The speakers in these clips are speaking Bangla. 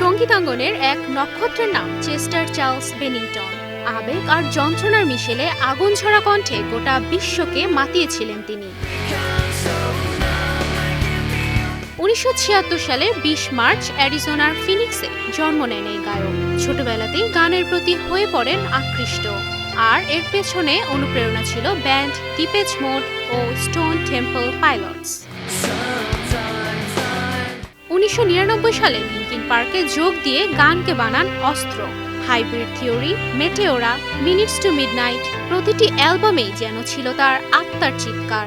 সঙ্গীতাঙ্গনের এক নক্ষত্রের নাম চেস্টার চার্লস বেনিংটন। আবেগ আর যন্ত্রণার মিশেলে আগুন ছড়া কণ্ঠে গোটা বিশ্বকে মাতিয়েছিলেন তিনি। উনিশশো ছিয়াত্তর সালের বিশ মার্চ অ্যারিজোনার ফিনিক্সে জন্ম নেন এই গায়ক। ছোটবেলাতেই গানের প্রতি হয়ে পড়েন আকৃষ্ট। আর এর পেছনে অনুপ্রেরণা ছিল ব্যান্ড ডিপেজ মোড ও স্টোন টেম্পল পাইলটস। উনিশশো নিরানব্বই সালে লিঙ্কিন পার্কে যোগ দিয়ে গানকে বানান অস্ত্র। Hybrid Theory, Meteora, Minutes to Midnight, প্রতিটি অ্যালবামেই যেন ছিল তার আত্মার চিৎকার।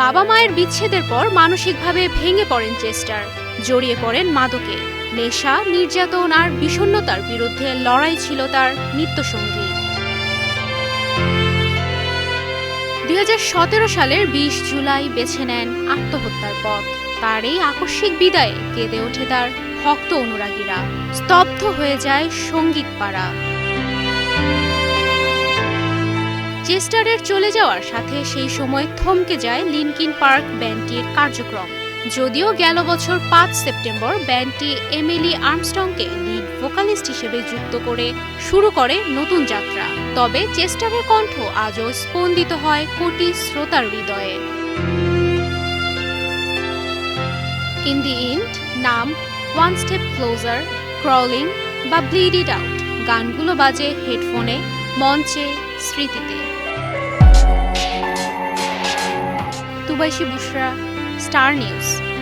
বাবা মায়ের বিচ্ছেদের পর মানসিকভাবে ভেঙে পড়েন চেস্টার, জড়িয়ে পড়েন মাদকে। নেশা, নির্যাতন আর বিষণ্ণতার বিরুদ্ধে লড়াই ছিল তার নিত্যসঙ্গী। দুই হাজার সতেরো সালের বিশ জুলাই বেছে নেন আত্মহত্যার পথ। তার এই আকস্মিক বিদায়ে কেঁদে ওঠে তার ভক্ত অনুরাগীরা। স্তব্ধ হয়ে যায় সংগীত পাড়া চেস্টারের চলে যাওয়ার সাথে সেই সময় থমকে যায় লিনকিন পার্ক ব্যান্ডটির কার্যক্রম। যদিও গেল বছর পাঁচ সেপ্টেম্বর ব্যান্ডটি এমিলি আর্মস্টংকে লিড ভোকালিস্ট হিসেবে যুক্ত করে শুরু করে নতুন যাত্রা। তবে চেস্টারের কণ্ঠ আজও স্পন্দিত হয় কোটি শ্রোতার হৃদয়ে। ইন দি ইন্ড নাম ওয়ান স্টেপ ক্লোজার ক্রলিং বা ব্লিড ইট আউট গানগুলো বাজে হেডফোনে, মঞ্চে, স্মৃতিতে। তুবাইশি বুসরা star news.